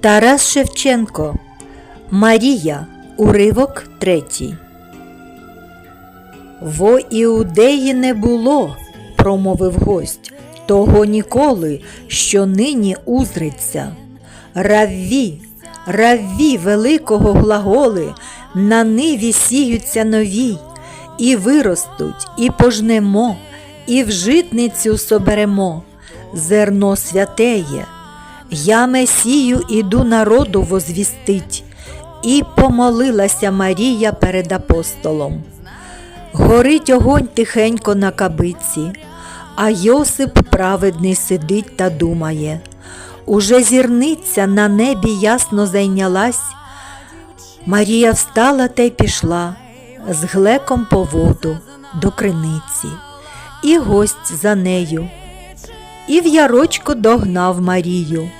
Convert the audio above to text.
Тарас Шевченко Марія Уривок третій. Во Іудеї не було, промовив гость, того ніколи, що нині узриться. Равві, равві великого глаголи, на ниві сіються нові, і виростуть, і пожнемо, і в житницю соберемо, зерно святеє. Я Месію іду народу возвістить, і помолилася Марія перед апостолом. Горить огонь тихенько на кабиці, а Йосип праведний сидить та думає. Уже зірниця на небі ясно зайнялась. Марія встала та й пішла з глеком по воду до криниці, і гость за нею. І в ярочку догнав Марію.